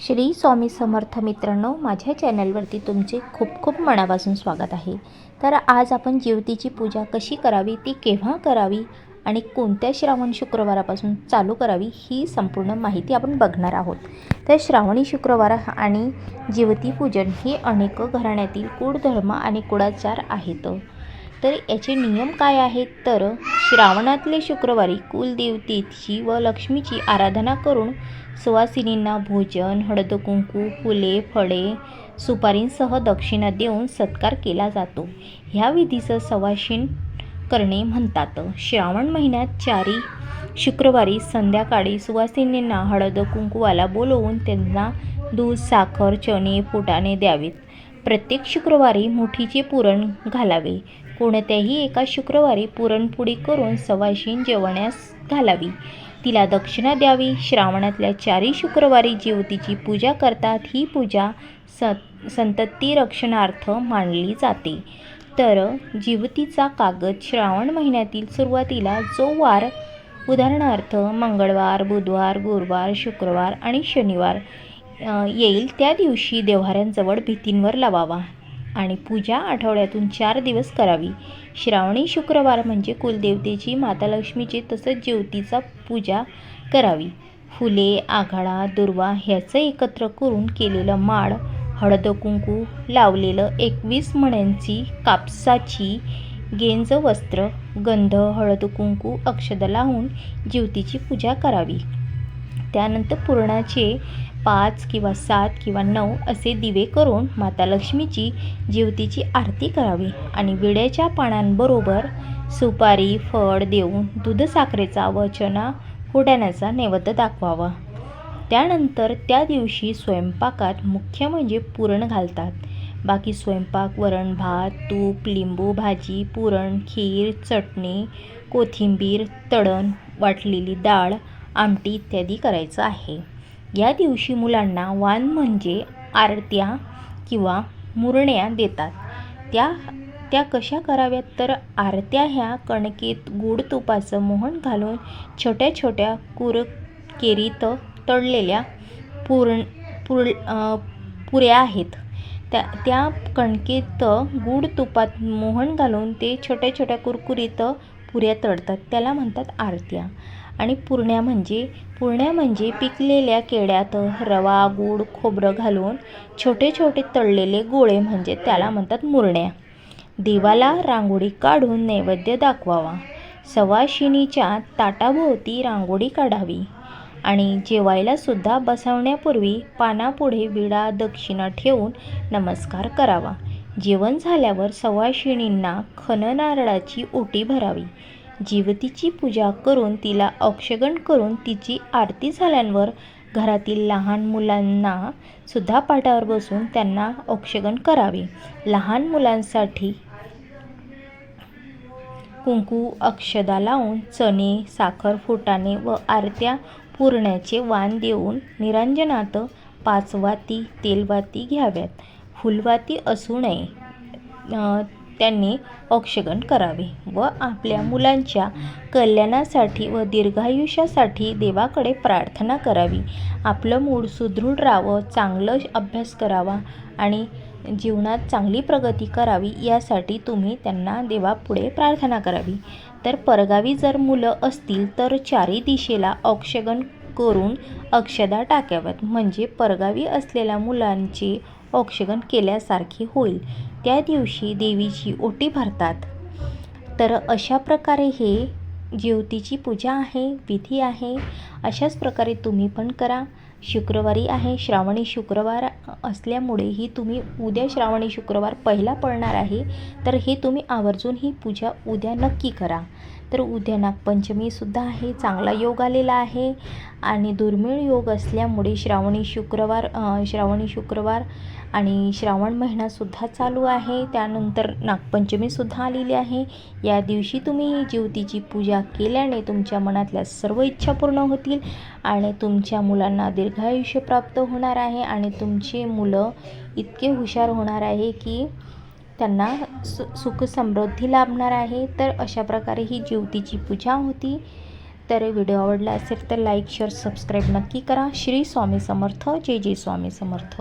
श्री स्वामी समर्थ मित्रांनो माझ्या चॅनलवरती तुमचे खूप खूप मनापासून स्वागत आहे. तर आज आपण ज्योतीची पूजा कशी करावी ती केव्हा करावी आणि कोणत्या श्रावण शुक्रवारापासून चालू करावी ही संपूर्ण माहिती आपण बघणार आहोत. तर श्रावणी शुक्रवार आणि ज्योती पूजन हे अनेक घराण्यातील कुळधर्म आणि कुळाचार आहेत. तर याचे नियम काय आहेत? तर श्रावणातले शुक्रवारी कुलदेवतेची व लक्ष्मीची आराधना करून सुवासिनींना भोजन हळद कुंकू फुले फळे सुपारींसह दक्षिणा देऊन सत्कार केला जातो. ह्या विधीचं सवाशीण करणे म्हणतात. श्रावण महिन्यात चारी शुक्रवारी संध्याकाळी सुवासिनींना हळद कुंकूवाला बोलवून त्यांना दूध साखर चणे पोटाने द्यावेत. प्रत्येक शुक्रवारी मुठीचे पुरण घालावे. कोणत्याही एका शुक्रवारी पुरणपोळी करून सवाशीण जेवण्यास घालावी. तिला दक्षिणा द्यावी. श्रावणातल्या चारी शुक्रवारी ज्योतीची पूजा करतात. ही पूजा स संतती रक्षणार्थ मानली जाते. तर जीवतीचा कागद श्रावण महिन्यातील सुरुवातीला जो वार उदाहरणार्थ मंगळवार बुधवार गुरुवार शुक्रवार आणि शनिवार येईल त्या दिवशी देव्हाऱ्यांजवळ भिंतींवर लावावा आणि पूजा आठवड्यातून चार दिवस करावी. श्रावणी शुक्रवार म्हणजे कुलदेवतेची माता लक्ष्मीची तसंच ज्योतीचा पूजा करावी. फुले आघाडा दुर्वा ह्याचं एकत्र करून केलेलं माळ हळद कुंकू लावलेलं एकवीस मण्यांची कापसाची गेंज वस्त्र गंध हळद कुंकू अक्षद लावून ज्योतीची पूजा करावी. त्यानंतर पुरणाचे पाच किंवा सात किंवा नऊ असे दिवे करून माता लक्ष्मीची जेवतीची आरती करावी. आणि विड्याच्या पानांबरोबर सुपारी फळ देऊन दूधसाखरेचा व चना फुटाण्याचा नैवेद्य दाखवावा. त्यानंतर त्या दिवशी स्वयंपाकात मुख्य म्हणजे पुरण घालतात. बाकी स्वयंपाक वरण भात तूप लिंबू भाजी पुरण खीर चटणी कोथिंबीर तळण वाटलेली डाळ आमटी इत्यादी करायचं आहे. या दिवशी मुलांना वाण म्हणजे आरत्या किंवा मुरण्या देतात. त्या त्या कशा कराव्यात? तर आरत्या ह्या कणकेत गोड तुपाचं मोहन घालून छोट्या छोट्या कुरकेरीत तळलेल्या पूर्ण पुर पुऱ्या आहेत. त्या त्या कणकेत गूळ तुपात मोहन घालून ते छोट्या छोट्या कुरकुरीत पुऱ्या तळतात त्याला म्हणतात आरत्या. आणि पुरण्या म्हणजे पुरण्या म्हणजे पिकलेल्या केळ्यात रवा गूळ खोबरं घालून छोटे छोटे तळलेले गोळे म्हणजे त्याला म्हणतात मुरण्या. देवाला रांगोळी काढून नैवेद्य दाखवावा. सवाशिनीच्या ताटाभोवती रांगोळी काढावी. आणि जेवायला सुद्धा बसवण्यापूर्वी पानापुढे विडा दक्षिणा ठेवून नमस्कार करावा. जेवण झाल्यावर सवाशिणींना खन नारळाची ओटी भरावी. जीवतीची पूजा करून तिला औक्षगण करून तिची आरती झाल्यावर घरातील लहान मुलांना सुद्धा पाटावर बसून त्यांना औक्षगण करावे. लहान मुलांसाठी कुंकू अक्षदा लावून चणे साखर फुटाणे व आरत्या पुरण्याचे वाण देऊन निरांजनात पाचवाती तेलवाती घ्याव्यात. फुलवाती असू नये. त्यांनी अक्षगण करावे व आपल्या मुलांच्या कल्याणासाठी व दीर्घायुष्यासाठी देवाकडे प्रार्थना करावी. आपलं मूड सुदृढ राहावं चांगलं अभ्यास करावा आणि जीवनात चांगली प्रगती करावी यासाठी तुम्ही त्यांना देवापुढे प्रार्थना करावी. तर परगावी जर मुलं असतील तर चारी दिशेला औक्षगण करून अक्षदा टाकाव्यात. म्हणजे परगावी असलेल्या मुलांचे अक्षगण केल्यासारखे होईल. त्या दिवशी देवीची ओटी भरतात. तर अशा प्रकारे हे ज्योतीची पूजा आहे विधी आहे. अशाच प्रकारे तुम्ही पण करा. शुक्रवारी आहे श्रावणी शुक्रवार असल्यामुळे ही तुम्ही उद्या श्रावणी शुक्रवार पहिला पडणार आहे. तर हे तुम्ही आवर्जून ही पूजा उद्या नक्की करा. तर उद्या नागपंचमीसुद्धा आहे चांगला योग आलेला आहे. आणि दुर्मिळ योग असल्यामुळे श्रावणी शुक्रवार श्रावणी शुक्रवार आणि श्रावण महिनासुद्धा चालू आहे. त्यानंतर नागपंचमीसुद्धा आलेली आहे. या दिवशी तुम्ही ज्योतीची पूजा केल्याने तुमच्या मनातल्या सर्व इच्छा पूर्ण होतील आणि तुमच्या मुलांना दीर्घायुष्य प्राप्त होणार आहे आणि तुमची मुलं इतके हुशार होणार आहे की त्यांना सु सुख समृद्धी लाभणार आहे. तर अशा प्रकारे ही ज्योतीची पूजा होती. तर व्हिडिओ आवडला असेल तर लाईक शेअर सबस्क्राईब नक्की करा. श्री स्वामी समर्थ. जय जय स्वामी समर्थ.